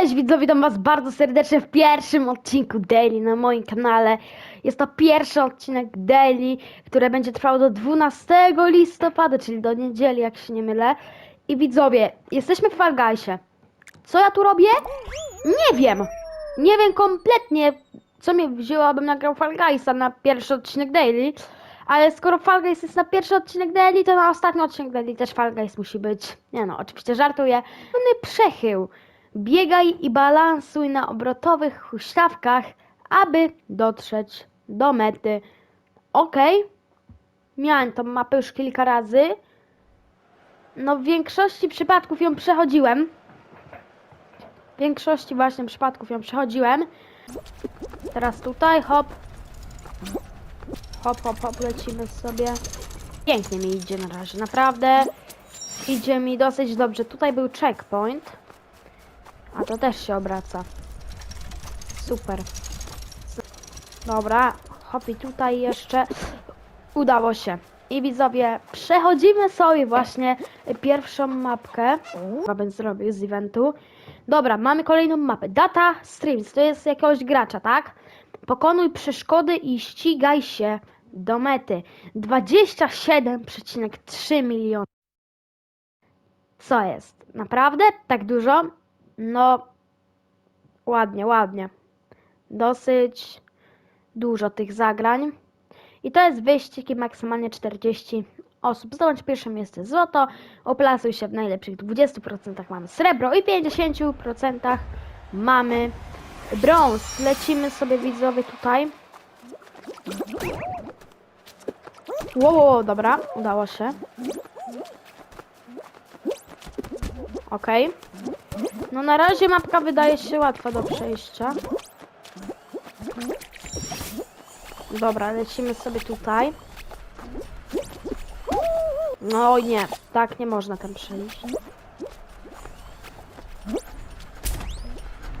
Cześć widzowie, witam was bardzo serdecznie w pierwszym odcinku Daily na moim kanale. Jest to pierwszy odcinek Daily, który będzie trwał do 12 listopada, czyli do niedzieli, jak się nie mylę. I widzowie, jesteśmy w Fall Guysie. Co ja tu robię? Nie wiem. Nie wiem kompletnie, co mnie wzięło, abym nagrał Fall Guysa na pierwszy odcinek Daily. Ale skoro Fall Guys jest na pierwszy odcinek Daily, to na ostatni odcinek Daily też Fall Guys musi być. Nie no, oczywiście żartuję. Pewny przechył. Biegaj i balansuj na obrotowych huśtawkach, aby dotrzeć do mety. Okej. Miałem tą mapę już kilka razy. No w większości przypadków ją przechodziłem. W większości właśnie przypadków ją przechodziłem. Teraz tutaj, hop. Hop, hop, hop, lecimy sobie. Pięknie mi idzie na razie, naprawdę. Idzie mi dosyć dobrze. Tutaj był checkpoint. A to też się obraca. Super. Dobra, hop i tutaj jeszcze. Udało się. I widzowie, przechodzimy sobie właśnie pierwszą mapkę. Chyba bym zrobił z eventu. Dobra, mamy kolejną mapę. Data Streams, to jest jakiegoś gracza, tak? Pokonuj przeszkody i ścigaj się do mety. 27,3 miliony. Co jest? Naprawdę? Tak dużo? No, ładnie, ładnie. Dosyć dużo tych zagrań. I to jest wyścig i maksymalnie 40 osób. Zdobądź pierwsze miejsce złoto, oplasuj się w najlepszych 20% mamy srebro i 50% mamy brąz. Lecimy sobie widzowie tutaj. Wow, dobra, udało się. Okej. No na razie mapka wydaje się łatwa do przejścia. Dobra, lecimy sobie tutaj. No nie, tak nie można tam przejść.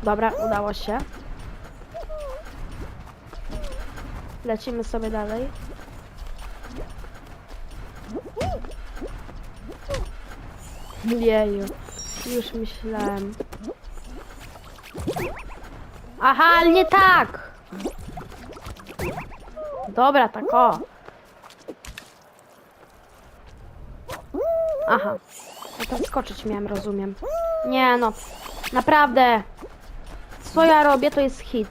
Dobra, udało się. Lecimy sobie dalej. Jeju, już myślałem. Aha, ale nie tak! Dobra, tak o. Aha. Ja tam skoczyć miałem, rozumiem. Nie no, naprawdę. Co ja robię, to jest hit.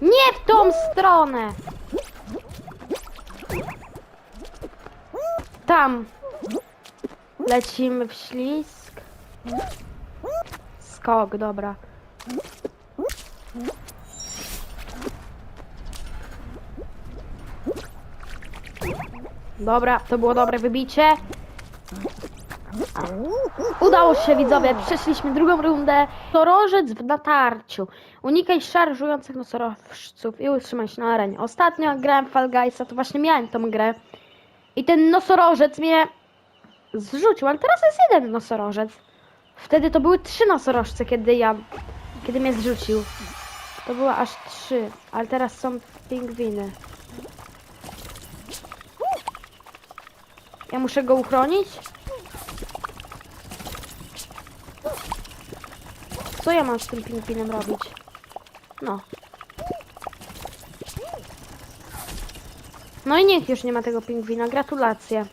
Nie w tą stronę! Tam. Lecimy w ślisk. Skok, dobra. Dobra, to było dobre wybicie. Udało się widzowie, przeszliśmy drugą rundę. Nosorożec w natarciu. Unikaj szarżujących nosorożców i utrzymaj się na arenie. Ostatnio grałem w Fall Guysa, to właśnie miałem tą grę. I ten nosorożec mnie zrzucił, ale teraz jest jeden nosorożec. Wtedy to były trzy nosorożce, kiedy ja, kiedy mnie zrzucił. To było aż trzy, ale teraz są pingwiny. Ja muszę go uchronić? Co ja mam z tym pingwinem robić? No. No i niech już nie ma tego pingwina. Gratulacje.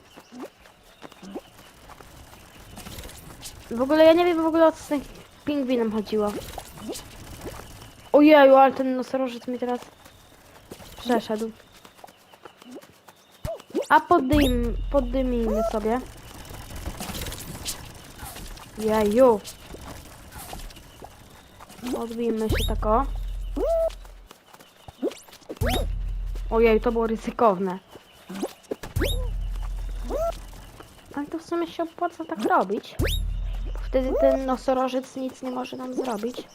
W ogóle ja nie wiem w ogóle o co z tym pingwinem chodziło. Ojeju, ale ten nosorożec mi teraz przeszedł. A podym, podymijmy sobie. Jaju. Odbijmy się tak o. Ojej, to było ryzykowne. Ale to w sumie się opłaca tak robić. Wtedy ten nosorożec nic nie może nam zrobić.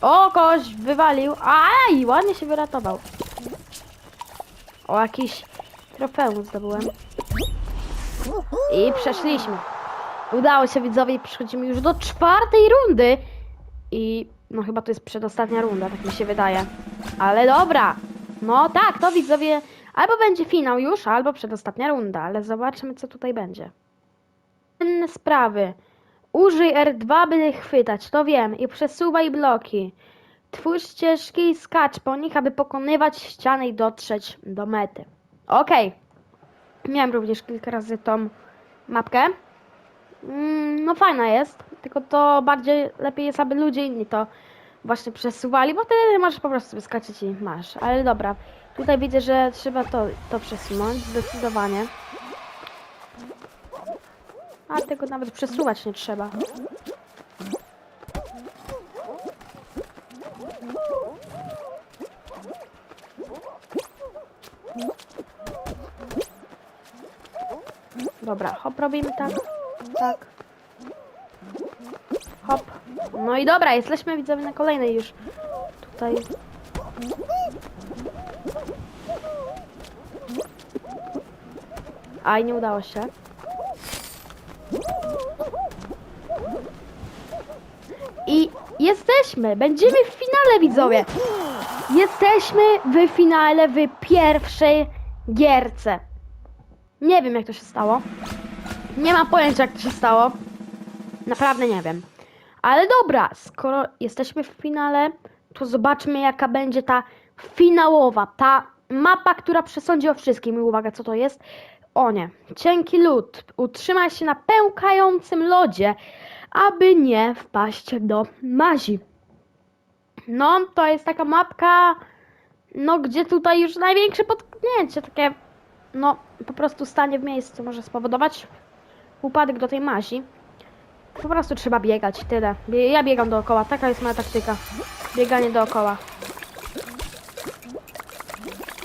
O, kogoś wywalił. Aj, ładnie się wyratował. O, jakiś trofeum zdobyłem. I przeszliśmy. Udało się widzowie i przechodzimy już do czwartej rundy. I no chyba to jest przedostatnia runda, tak mi się wydaje. Ale dobra. No tak, to widzowie albo będzie finał już, albo przedostatnia runda, ale zobaczymy co tutaj będzie. Inne sprawy. Użyj R2, by chwytać, to wiem. I przesuwaj bloki. Twórz ścieżki i skacz po nich, aby pokonywać ściany i dotrzeć do mety. Okej. Miałem również kilka razy tą mapkę. Mm, no fajna jest, tylko to bardziej lepiej jest, aby ludzie inni to właśnie przesuwali, bo wtedy możesz po prostu wyskoczyć i masz. Ale dobra, tutaj widzę, że trzeba to, to przesunąć, zdecydowanie. A tego nawet przesuwać nie trzeba. Dobra, hop robimy tak, tak. Hop. No i dobra, jesteśmy widzowie na kolejnej już. Tutaj. Aj, nie udało się. I jesteśmy, będziemy w finale widzowie. Jesteśmy w finale w pierwszej gierce. Nie wiem jak to się stało. Nie mam pojęcia jak to się stało. Naprawdę nie wiem. Ale dobra, skoro jesteśmy w finale, to zobaczmy jaka będzie ta finałowa, ta mapa, która przesądzi o wszystkim. I uwaga, co to jest? O nie, cienki lód. Utrzymaj się na pękającym lodzie, aby nie wpaść do mazi. No, to jest taka mapka, no gdzie tutaj już największe potknięcie, takie, no po prostu stanie w miejscu może spowodować upadek do tej mazi. Po prostu trzeba biegać, tyle. Ja biegam dookoła, taka jest moja taktyka. Bieganie dookoła.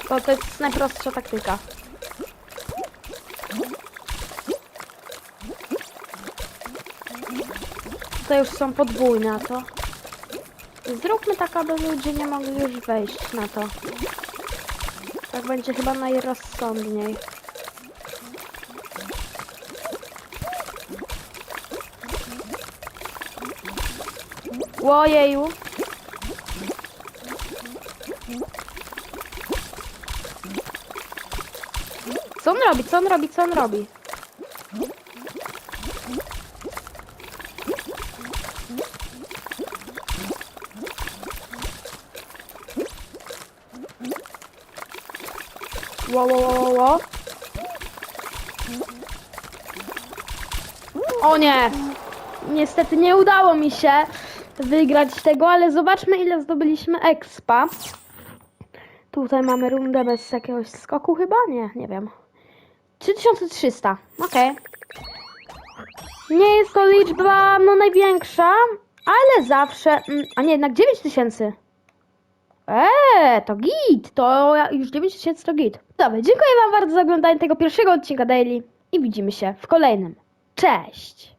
To, to jest najprostsza taktyka. Tutaj już są podwójne, a to... Zróbmy tak, aby ludzie nie mogli już wejść na to. Tak będzie chyba najrozsądniej. Łojeju. Co on robi? Co on robi? Co on robi? Ło, ło, ło, ło. O nie! Niestety nie udało mi się wygrać tego, ale zobaczmy ile zdobyliśmy expa. Tutaj mamy rundę bez jakiegoś skoku chyba? Nie, nie wiem. 3300, okej. Nie jest to liczba no największa, ale zawsze... Mm, a nie, jednak 9000. Eee, to git, to już 9000 to git. Dobra, dziękuję wam bardzo za oglądanie tego pierwszego odcinka Daily i widzimy się w kolejnym. Cześć!